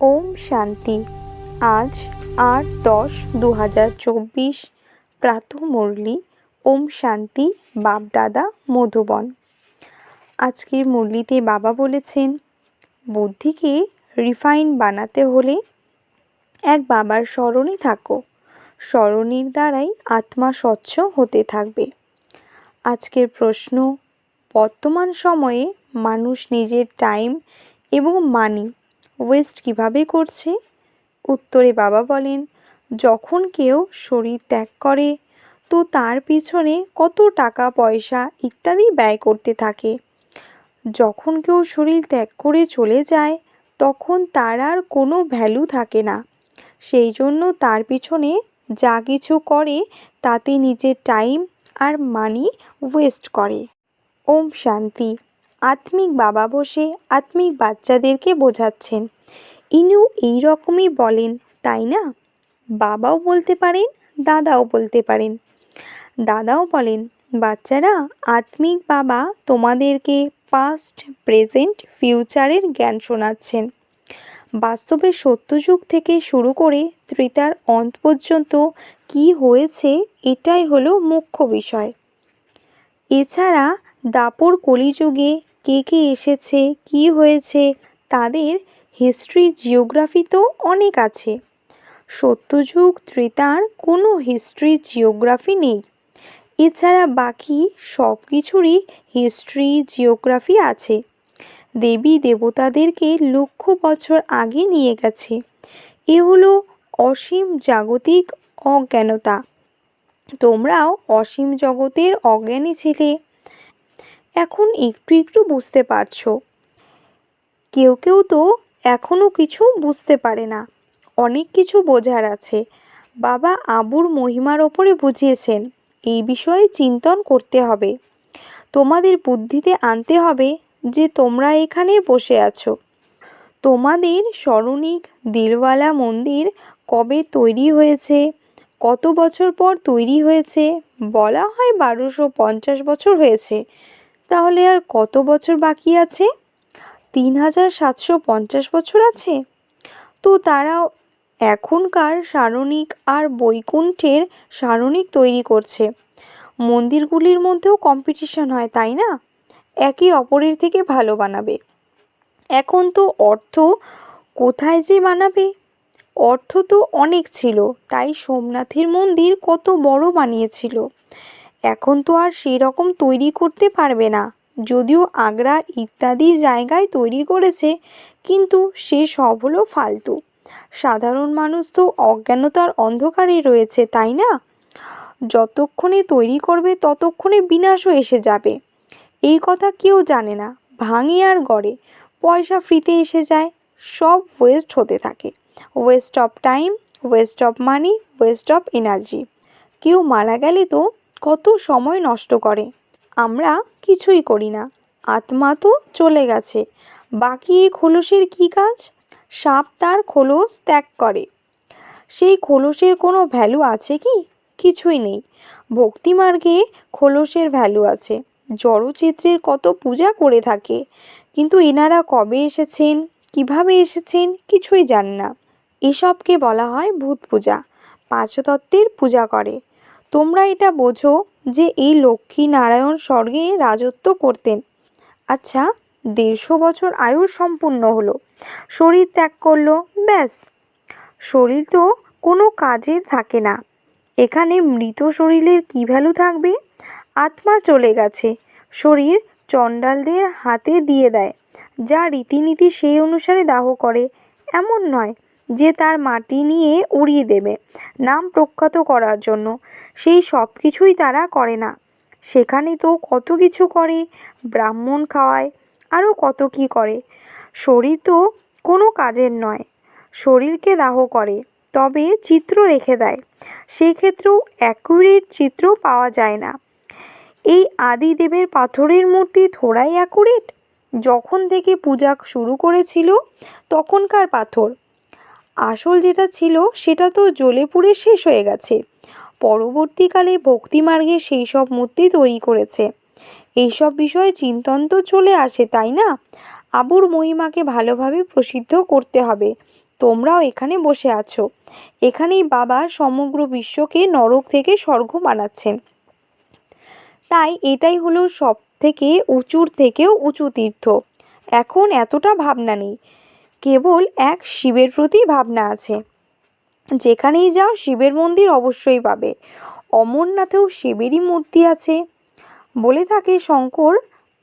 ওম শান্তি। আজ আট দশ দু হাজার চব্বিশ। প্রাতঃ মুরলি, ওম শান্তি বাপদাদা মধুবন। আজকের মুরলিতে বাবা বলেছেন, বুদ্ধিকে রিফাইন বানাতে হলে এক বাবার স্মরণে থাকো। স্মরণের দ্বারাই আত্মা স্বচ্ছ হতে থাকবে। আজকের প্রশ্ন, বর্তমান সময়ে মানুষ নিজের টাইম এবং মানি ওয়েস্ট কীভাবে করছে? উত্তরে বাবা বলেন, যখন কেউ শরীর ত্যাগ করে, তো তার পিছনে কত টাকা, পয়সা ইত্যাদি ব্যয় করতে থাকে। যখন কেউ শরীর ত্যাগ করে চলে যায়, তখন তার আর কোনো ভ্যালু থাকে না। সেই জন্য তার পিছনে যা কিছু করে, তাতে নিজের টাইম আর মানি ওয়েস্ট করে। ওম শান্তি। আত্মিক বাবা বসে আত্মিক বাচ্চাদেরকে বোঝাচ্ছেন। ইনিও এই রকমই বলেন, তাই না? বাবাও বলতে পারেন, দাদাও বলতে পারেন। দাদাও বলেন, বাচ্চারা, আত্মিক বাবা তোমাদেরকে পাস্ট প্রেজেন্ট ফিউচারের জ্ঞান শোনাচ্ছেন। বাস্তবে সত্যযুগ থেকে শুরু করে ত্রিতার অন্ত পর্যন্ত কি হয়েছে, এটাই হলো মুখ্য বিষয়। এছাড়া, দাপর কলিযুগে কে কে এসেছে, কি হয়েছে, তাদের হিস্ট্রি জিওগ্রাফি তো অনেক আছে। সত্যযুগ, ত্রেতার কোনো হিস্ট্রি জিওগ্রাফি নেই। এছাড়া বাকি সব কিছুরই হিস্ট্রি জিওগ্রাফি আছে। দেবী দেবতাদেরকে লক্ষ বছর আগে নিয়ে গেছে। এ হলো অসীম জাগতিক অজ্ঞানতা। তোমরাও অসীম জগতের অজ্ঞানী ছিলে। এখন একটু একটু বুঝতে পারছ। কেউ কেউ তো এখনও কিছু বুঝতে পারে না। অনেক কিছু বোঝার আছে। বাবা আবুর মহিমার ওপরে বুঝিয়েছেন, এই বিষয়ে চিন্তন করতে হবে। তোমাদের বুদ্ধিতে আনতে হবে যে তোমরা এখানে বসে আছো। তোমাদের স্মরণিক দিলওয়ালা মন্দির কবে তৈরি হয়েছে? কত বছর পর তৈরি হয়েছে? বলা হয় বারোশো পঞ্চাশ বছর হয়েছে। তাহলে আর কত বছর বাকি আছে? তিন হাজার সাতশো পঞ্চাশ বছর আছে? তো তারা এখনকার সারণিক আর বৈকুণ্ঠের সারণিক তৈরি করছে। মন্দিরগুলির মধ্যেও কম্পিটিশন হয়, তাই না? একে অপরের থেকে ভালো বানাবে। এখন তো অর্থ কোথায় যে বানাবে? অর্থ তো অনেক ছিল, তাই সোমনাথের মন্দির কত বড় বানিয়েছিল। এখন তো আর সেই রকম তৈরি করতে পারবে না। যদিও আগ্রা ইত্যাদি জায়গায় তৈরি করেছে, কিন্তু সে সব হলো ফালতু। সাধারণ মানুষ তো অজ্ঞানতার অন্ধকারে রয়েছে, তাই না? যতক্ষণে তৈরি করবে, ততক্ষণে বিনাশও এসে যাবে। এই কথা কেউ জানে না, ভাঙে আর গড়ে। পয়সা ফ্রিতে এসে যায়, সব ওয়েস্ট হতে থাকে। Waste of time waste of money waste of energy কেউ মারা গেলে তো কত সময় নষ্ট করে। আমরা কিছুই করি না। আত্মা তো চলে গেছে। বাকি এই খোলসের কী কাজ? সাপ তার খোলস ত্যাগ করে। সেই খোলসের কোনো ভ্যালু আছে কি? কিছুই নেই। ভক্তিমার্গে খোলসের ভ্যালু আছে। জড়চিত্রের কত পূজা করে থাকে। কিন্তু এনারা কবে এসেছেন? কীভাবে এসেছেন? কিছুই জান না। এসবকে বলা হয় ভূত পূজা। পাঁচতত্ত্বের পূজা করে। তোমরা এটা বোঝো যে এই লক্ষ্মী নারায়ণ স্বর্গে রাজত্ব করতেন। আচ্ছা দেড়শো বছর আয়ু সম্পূর্ণ হলো। শরীর ত্যাগ করল, ব্যাস। শরীর তো কোনো কাজের থাকে না। এখানে মৃত শরীরের কী ভ্যালু থাকবে? আত্মা চলে গেছে। শরীর চণ্ডালদের হাতে দিয়ে দেয়, যা রীতিনীতি সেই অনুসারে দাহ করে। এমন নয়। যে তার মাটি নিয়ে উড়িয়ে দেবে নাম প্রখ্যাত করার জন্য। সেই সব কিছুই তারা করে না। সেখানে তো কত কিছু করে, ব্রাহ্মণ খাওয়ায় আরও কত কী করে। শরীর তো কোনো কাজের নয়, শরীরকে দাহ করে, তবে চিত্র রেখে দেয়। সেক্ষেত্রেও অ্যাকুরেট চিত্র পাওয়া যায় না। এই আদি দেবের পাথরের মূর্তি থোড়াই অ্যাকুরেট? যখন থেকে পূজা শুরু করেছিল, তখনকার পাথর। আসল যেটা ছিল সেটা তো জ্বলে পুড়ে শেষ হয়ে গেছে। পরবর্তীকালে ভক্তিমার্গে সেই সব মূর্তি তৈরি করেছে। এইসব বিষয়ে চিন্তন তো চলে আসে, তাই না? আবুর মহিমাকে ভালোভাবে প্রসিদ্ধ করতে হবে। তোমরাও এখানে বসে আছো। এখানেই বাবা সমগ্র বিশ্বকে নরক থেকে স্বর্গ বানাচ্ছেন। তাই এটাই হলো সব থেকে উঁচুর থেকেও উঁচু তীর্থ। এখন এতটা ভাবনা নেই। কেবল এক শিবের প্রতি ভাবনা আছে। যেখানেই যাও শিবের মন্দির অবশ্যই পাবে। অমরনাথেও শিবেরই মূর্তি আছে। বলে থাকে শঙ্কর,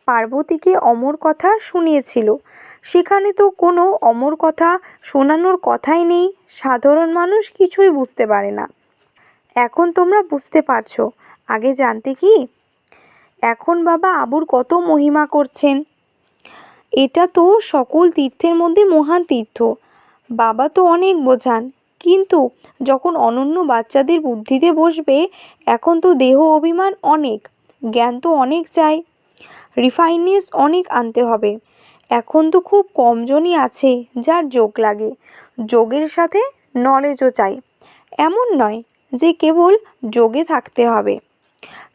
পার্বতীকে অমর কথা শুনিয়েছিল। সেখানে তো কোনো অমর কথা শোনানোর কথাই নেই। সাধারণ মানুষ কিছুই বুঝতে পারে না। এখন তোমরা বুঝতে পারছ। আগে জানতে কি? এখন বাবা আবুর কত মহিমা করছেন। এটা তো সকল তীর্থের মধ্যে মহান তীর্থ। বাবা তো অনেক বোঝান। কিন্তু যখন অনন্য বাচ্চাদের বুদ্ধিতে বসবে, এখন তো দেহ অভিমান অনেক, জ্ঞান তো অনেক চাই। রিফাইনেস অনেক আনতে হবে। এখন তো খুব কমজনই আছে যার যোগ লাগে। যোগের সাথে নলেজও চাই। এমন নয় যে কেবল যোগে থাকতে হবে।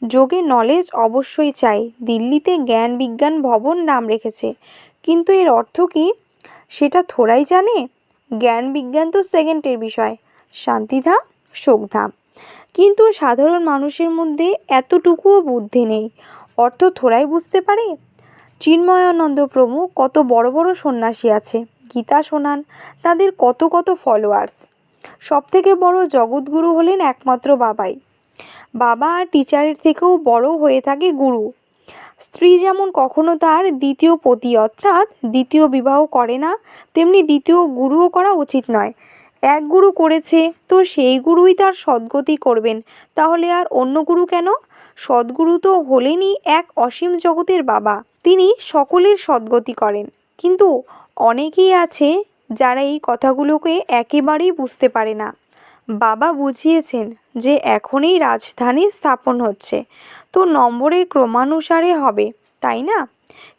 যোগে নলেজ অবশ্যই চাই। দিল্লিতে জ্ঞান বিজ্ঞান ভবন নাম রেখেছে। কিন্তু এর অর্থ কি? সেটা থোড়াই জানে? জ্ঞান বিজ্ঞান তো সেকেন্ডের বিষয়। শান্তিধাম শোকধাম কিন্তু সাধারণ মানুষের মধ্যে এতটুকুও বুদ্ধি নেই। অর্থ থোড়াই বুঝতে পারে? চিন্ময়ানন্দ প্রমুখ কত বড় বড় সন্ন্যাসী আছে। গীতা শোনান, তাদের কত কত ফলোয়ার্স সবথেকে বড় জগৎগুরু হলেন একমাত্র বাবাই। বাবা আর টিচারের থেকেও বড় হয়ে থাকে গুরু। স্ত্রী যেমন কখনো তার দ্বিতীয় পতি, অর্থাৎ দ্বিতীয় বিবাহ করে না, তেমনি দ্বিতীয় গুরুও করা উচিত নয়। এক গুরু করেছে, তো সেই গুরুই তার সদ্গতি করবেন। তাহলে আর অন্য গুরু কেন? সদ্গুরু তো হলেনই এক অসীম জগতের বাবা। তিনি সকলের সদ্গতি করেন। কিন্তু অনেকেই আছে যারা এই কথাগুলোকে একেবারেই বুঝতে পারে না। বাবা বুঝিয়েছেন যে এখনই রাজধানী স্থাপন হচ্ছে। তো নম্বরের ক্রমানুসারে হবে, তাই না?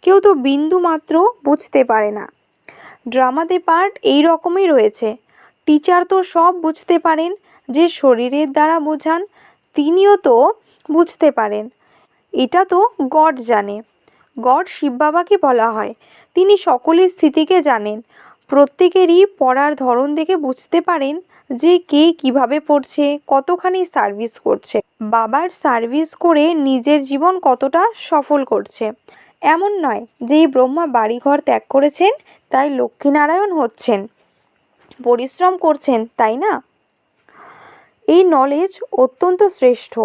কেউ তো বিন্দু মাত্র বুঝতে পারে না। ড্রামাতে পার্ট এই রকমই রয়েছে। টিচার তো সব বুঝতে পারেন, যে শরীরের দ্বারা বোঝান, তিনিও তো বুঝতে পারেন। এটা তো গড জানে। গড শিব বাবাকে বলা হয়। তিনি সকলের স্থিতিকে জানেন। প্রত্যেকেরই পড়ার ধরন দেখে বুঝতে পারেন যে কে কীভাবে পড়ছে, কতখানি সার্ভিস করছে, বাবার সার্ভিস করে নিজের জীবন কতটা সফল করছে। এমন নয় যে ব্রহ্মা বাড়িঘর ত্যাগ করেছেন, তাই লক্ষ্মীনারায়ণ হচ্ছেন। পরিশ্রম করছেন, তাই না? এই নলেজ অত্যন্ত শ্রেষ্ঠ।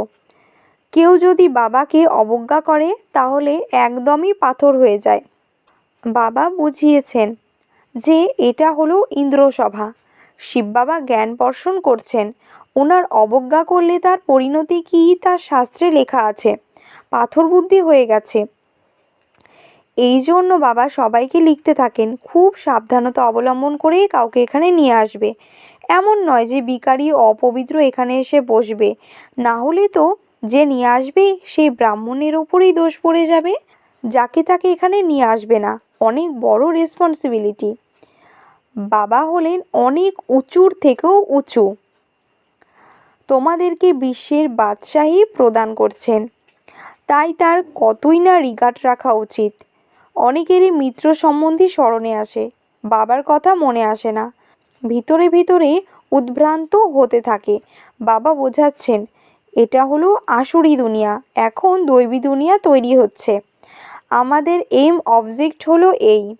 কেউ যদি বাবাকে অবজ্ঞা করে, তাহলে একদমই পাথর হয়ে যায়। বাবা বুঝিয়েছেন যে এটা হলো ইন্দ্রসভা। শিব বাবা জ্ঞান বর্ষণ করছেন। ওনার অবজ্ঞা করলে তার পরিণতি কী? তার শাস্ত্রে লেখা আছে। পাথর বুদ্ধি হয়ে গেছে। এই জন্য বাবা সবাইকে লিখতে থাকেন, খুব সাবধানতা অবলম্বন করেই কাউকে এখানে নিয়ে আসবে। এমন নয় যে বিকারী অপবিত্র এখানে এসে বসবে। না হলে তো যে নিয়ে আসবে সেই ব্রাহ্মণের ওপরেই দোষ পড়ে যাবে। যাকে তাকে এখানে নিয়ে আসবে না। অনেক বড় রেসপন্সিবিলিটি বাবা হলেন অনেক উঁচুর থেকেও উঁচু। তোমাদেরকে বিশ্বের বাদশাহী প্রদান করছেন। তাই তার কতই না রিগার্ড রাখা উচিত। অনেকেরই মিত্র সম্বন্ধী স্মরণে আসে, বাবার কথা মনে আসে না। ভিতরে ভিতরে উদ্ভ্রান্ত হতে থাকে। বাবা বোঝাচ্ছেন, এটা হলো আসুরি দুনিয়া, এখন দৈবী দুনিয়া তৈরি হচ্ছে। আমাদের এম অবজেক্ট হলো এই।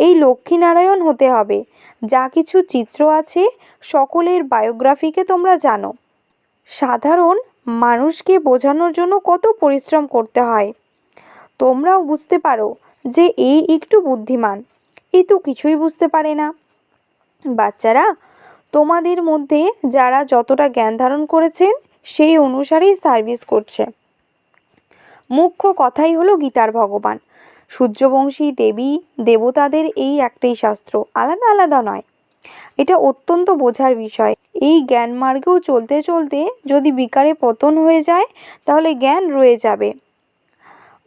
এই লক্ষ্মীনারায়ণ হতে হবে। যা কিছু চিত্র আছে, সকলের বায়োগ্রাফিকে তোমরা জানো। সাধারণ মানুষকে বোঝানোর জন্য কত পরিশ্রম করতে হয়। তোমরাও বুঝতে পারো যে এই একটু বুদ্ধিমান এই তো কিছুই বুঝতে পারে না। বাচ্চারা, তোমাদের মধ্যে যারা যতটা জ্ঞান ধারণ করেছেন, সেই অনুসারেই সার্ভিস করছে। মুখ্য কথাই হলো গীতার ভগবান। সূর্যবংশী দেবী দেবতাদের এই একটাই শাস্ত্র, আলাদা আলাদা নয়। এটা অত্যন্ত বোঝার বিষয়। এই জ্ঞান মার্গেও চলতে চলতে যদি বিকারে পতন হয়ে যায়, তাহলে জ্ঞান রয়ে যাবে।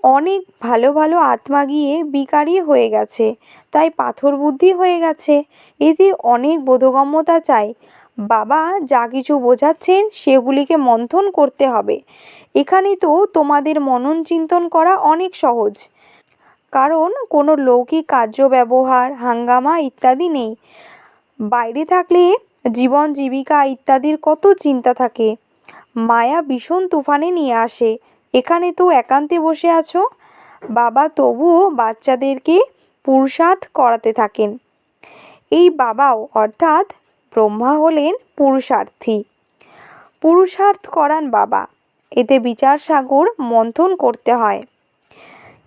অনেক ভালো ভালো আত্মা গিয়ে বিকারই হয়ে গেছে, তাই পাথর বুদ্ধি হয়ে গেছে। এতে অনেক বোধগম্যতা চাই। বাবা যা কিছু বোঝাচ্ছেন সেগুলিকে মন্থন করতে হবে। এখানে তো তোমাদের মনন চিন্তন করা অনেক সহজ। কারণ কোনো লৌকিক কার্য ব্যবহার হাঙ্গামা ইত্যাদি নেই। বাইরে থাকলে জীবন, জীবিকা ইত্যাদির কত চিন্তা থাকে। মায়া ভীষণ তুফানে নিয়ে আসে। এখানে তো একান্তে বসে আছো। বাবা তবুও বাচ্চাদেরকে পুরুষার্থ করাতে থাকেন। এই বাবাও অর্থাৎ ব্রহ্মা হলেন পুরুষার্থী। পুরুষার্থ করান বাবা। এতে বিচার সাগর মন্থন করতে হয়।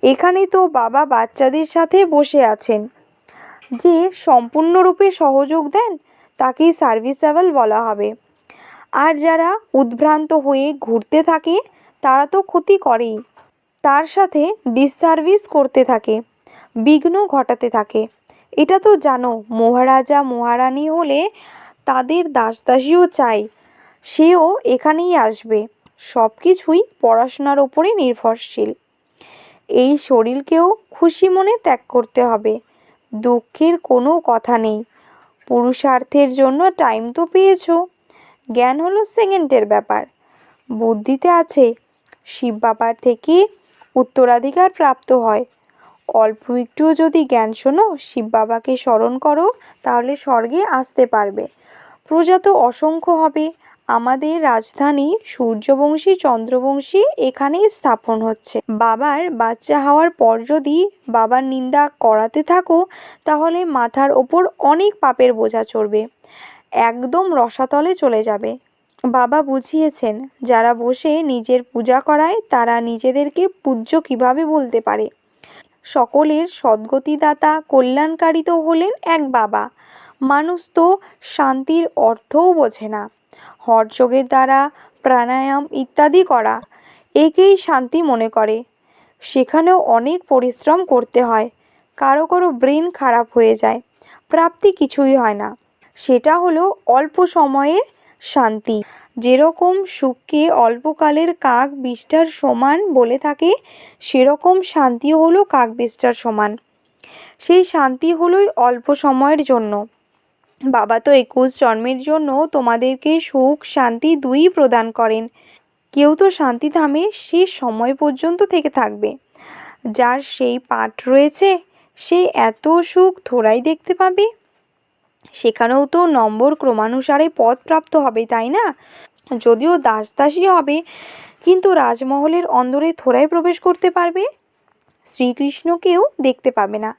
এখানে তো বাবা বাচ্চাদের সাথে বসে আছেন। যে সম্পূর্ণরূপে সহযোগ দেন, তাকেই সার্ভিসেবল বলা হবে। আর যারা উদ্ভ্রান্ত হয়ে ঘুরতে থাকে, তারা তো ক্ষতি করেই। তার সাথে ডিসসার্ভিস করতে থাকে, বিঘ্ন ঘটাতে থাকে। এটা তো জানো, মহারাজা, মহারানী হলে তাদের দাসদাসীও চাই সেও এখানেই আসবে। সব কিছুই পড়াশোনার ওপরে নির্ভরশীল। এই শরীরকেও খুশি মনে ত্যাগ করতে হবে। দুঃখের কোনো কথা নেই। পুরুষার্থের জন্য টাইম তো পেয়েছ। জ্ঞান হলো সেকেন্ডের ব্যাপার। বুদ্ধিতে আছে। শিব বাবার থেকে উত্তরাধিকার প্রাপ্ত হয়। অল্প একটুও যদি জ্ঞান শোনো, শিব বাবাকে স্মরণ করো, তাহলে স্বর্গে আসতে পারবে। প্রজা তো অসংখ্য হবে। আমাদের রাজধানী সূর্যবংশী, চন্দ্রবংশী এখানেই স্থাপন হচ্ছে। বাবার বাচ্চা হওয়ার পর যদি বাবার নিন্দা করাতে থাকো, তাহলে মাথার ওপর অনেক পাপের বোঝা চড়বে। একদম রসাতলে চলে যাবে। বাবা বুঝিয়েছেন, যারা বসে নিজের পূজা করায়, তারা নিজেদেরকে পূজ্য কীভাবে বলতে পারে? সকলের সদ্গতিদাতা কল্যাণকারী তো হলেন এক বাবা। মানুষ তো শান্তির অর্থও বোঝে না। হরযোগের দ্বারা প্রাণায়াম ইত্যাদি করা, একেই শান্তি মনে করে। সেখানেও অনেক পরিশ্রম করতে হয়। কারও কারও ব্রেন খারাপ হয়ে যায়। প্রাপ্তি কিছুই হয় না। সেটা হলো অল্প সময়ের শান্তি। যেরকম সুখকে অল্পকালের কাক বিষ্টার সমান বলে থাকে, সেরকম শান্তিও হলো কাক বিষ্টার সমান। সেই শান্তি হলোই অল্প সময়ের জন্য। বাবা তো একুশ জন্মের জন্য তোমাদেরকে সুখ, শান্তি দুই প্রদান করেন। কেউ তো শান্তিধামে শেষ সময় পর্যন্ত থেকে থাকবে। যার সেই পাঠ রয়েছে, সে এত সুখ থোড়াই দেখতে পাবে। সেখানেও তো নম্বর ক্রমানুসারে পদ প্রাপ্ত হবে, তাই না? যদিও দাস দাসী হবে, কিন্তু রাজমহলের অন্দরে থোড়াই প্রবেশ করতে পারবে। শ্রীকৃষ্ণকেও দেখতে পাবে না।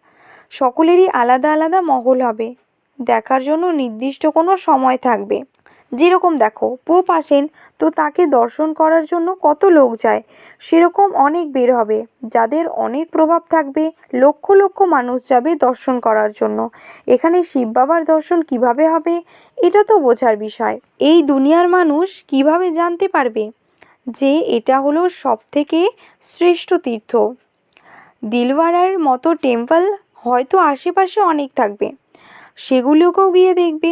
সকলেরই আলাদা আলাদা মহল হবে। দেখার জন্য নির্দিষ্ট কোনো সময় থাকবে। যেরকম দেখো পোপ আসেন তো তাকে দর্শন করার জন্য কত লোক যায়, সেরকম অনেক বের হবে, যাদের অনেক প্রভাব থাকবে। লক্ষ লক্ষ মানুষ যাবে দর্শন করার জন্য। এখানে শিব বাবার দর্শন কীভাবে হবে, এটা তো বোঝার বিষয়। এই দুনিয়ার মানুষ কীভাবে জানতে পারবে যে এটা হলো সব থেকে শ্রেষ্ঠ তীর্থ? দিলওয়ারার মতো টেম্পল হয়তো আশেপাশে অনেক থাকবে। সেগুলোকেও গিয়ে দেখবে।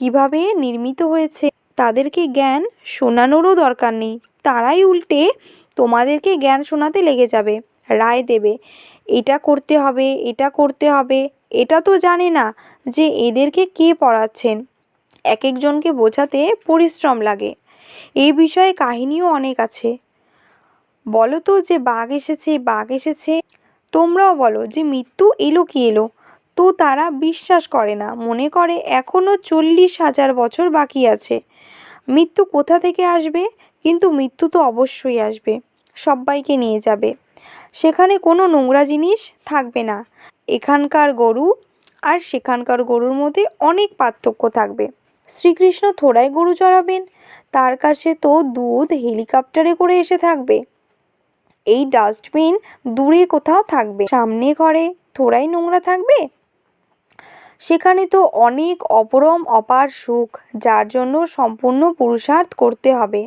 কীভাবে নির্মিত হয়েছে, তাদেরকে জ্ঞান শোনানোরও দরকার নেই। তারাই উল্টে তোমাদেরকে জ্ঞান শোনাতে লেগে যাবে, রায় দেবে। এটা করতে হবে, এটা করতে হবে, এটা তো জানে না যে এদেরকে কে পড়াচ্ছেন। এক একজনকে বোঝাতে পরিশ্রম লাগে। এই বিষয়ে কাহিনীও অনেক আছে। বলো তো যে বাঘ এসেছে বাঘ এসেছে। তোমরাও বলো যে মৃত্যু এলো কি এলো? তো তারা বিশ্বাস করে না। মনে করে এখনও চল্লিশ হাজার বছর বাকি আছে। মৃত্যু কোথা থেকে আসবে? কিন্তু মৃত্যু তো অবশ্যই আসবে। সবাইকে নিয়ে যাবে। সেখানে কোনো নোংরা জিনিস থাকবে না। এখানকার গরু আর সেখানকার গরুর মধ্যে অনেক পার্থক্য থাকবে। শ্রীকৃষ্ণ থোড়াই গরু চড়াবেন। তার কাছে তো দুধ, হেলিকপ্টারে করে এসে থাকবে। এই ডাস্টবিন দূরে কোথাও থাকবে। সামনে ঘরে থোড়াই নোংরা থাকবে? সেখানে তো অনেক অপরম, অপার সুখ, যার জন্য সম্পূর্ণ পুরুষার্থ করতে হবে।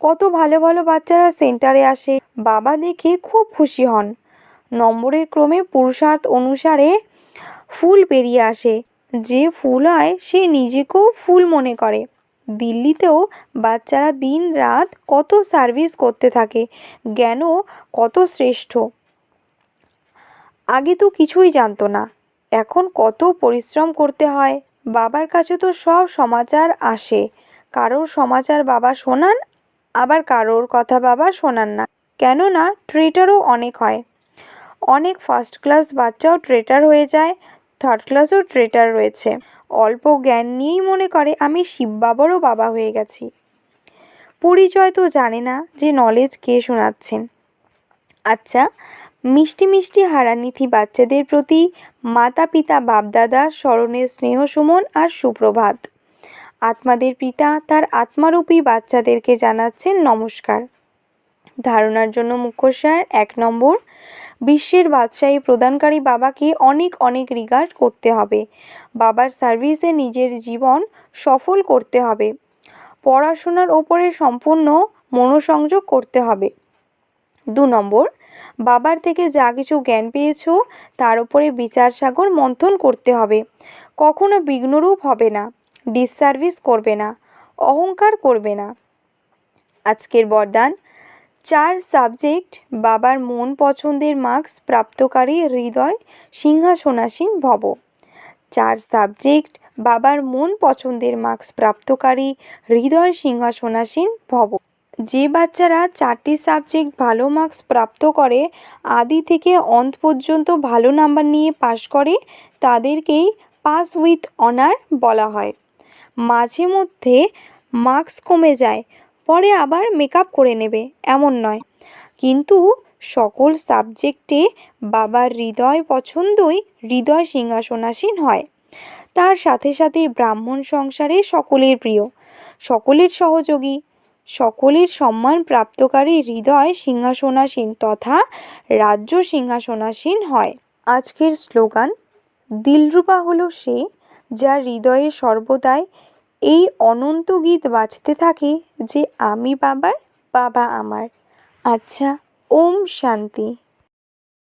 কত ভালো ভালো বাচ্চারা সেন্টারে আসে, বাবা দেখে খুব খুশি হন। নম্বরের ক্রমে পুরুষার্থ অনুসারে ফুল বেরিয়ে আসে। যে ফুল হয় সে নিজেকেও ফুল মনে করে। দিল্লিতেও বাচ্চারা দিন রাত কত সার্ভিস করতে থাকে, জ্ঞানও কত শ্রেষ্ঠ। আগে তো কিছুই জানতো না। এখন কত পরিশ্রম করতে হয়? বাবার কাছে তো সব সমাচার আসে। কারোর সমাচার বাবা শোনান, আবার কারোর কথা বাবা শোনান না। কেননা ট্রেটারও অনেক হয়। অনেক ফার্স্ট ক্লাস বাচ্চাও ট্রেটার হয়ে যায় থার্ড ক্লাসও ট্রেটার রয়েছে। অল্প জ্ঞান নিয়েই মনে করে, আমি শিব বাবারও বাবা হয়ে গেছি। পরিচয় তো জানে না যে নলেজ কে শোনাচ্ছেন। আচ্ছা মিষ্টি মিষ্টি হারানিথি বাচ্চাদের প্রতি মাতা পিতা বাপদাদা, স্মরণের স্নেহ সুমন আর সুপ্রভাত। আত্মাদের পিতা তার আত্মারূপী বাচ্চাদেরকে জানাচ্ছেন নমস্কার। ধারণার জন্য মুখ্যসার এক নম্বর, বিশ্বের বাদশাহী প্রদানকারী বাবাকে অনেক অনেক রিগার্ড করতে হবে। বাবার সার্ভিসে নিজের জীবন সফল করতে হবে। পড়াশোনার ওপরে সম্পূর্ণ মনোসংযোগ করতে হবে। দু নম্বর বাবার থেকে যা কিছু জ্ঞান পেয়েছ, তার উপরে বিচার সাগর মন্থন করতে হবে। কখনো বিঘ্নরূপ হবে না ডিসসার্ভিস করবে না, অহংকার করবে না। আজকের বরদান, চার সাবজেক্ট বাবার মন পছন্দের মার্কস প্রাপ্তকারী হৃদয়, সিংহাসনাসীন ভব। চার সাবজেক্ট বাবার মন পছন্দের মার্কস প্রাপ্তকারী হৃদয়, সিংহাসনাসীন ভব। যে বাচ্চারা চারটি সাবজেক্ট ভালো মার্কস প্রাপ্ত করে, আদি থেকে অন্ত পর্যন্ত ভালো নাম্বার নিয়ে পাশ করে, তাদেরকেই পাস উইথ অনার বলা হয়। মাঝে মধ্যে মার্কস কমে যায়, পরে আবার মেকআপ করে নেবে, এমন নয়। কিন্তু সকল সাবজেক্টে বাবার হৃদয় পছন্দই হৃদয় সিংহাসনাসীন হয়। তার সাথে সাথে ব্রাহ্মণ সংসারে সকলের প্রিয়, সকলের সহযোগী সকলের সম্মান প্রাপ্তকারী হৃদয় সিংহাসনাসীন তথা রাজ্য সিংহাসনাসীন হয়। আজকের স্লোগান দিলরূপা হলো সে যার হৃদয়ে সর্বদাই এই অনন্ত গীত বাজতে থাকে যে আমি বাবার, বাবা আমার। আচ্ছা ওম শান্তি।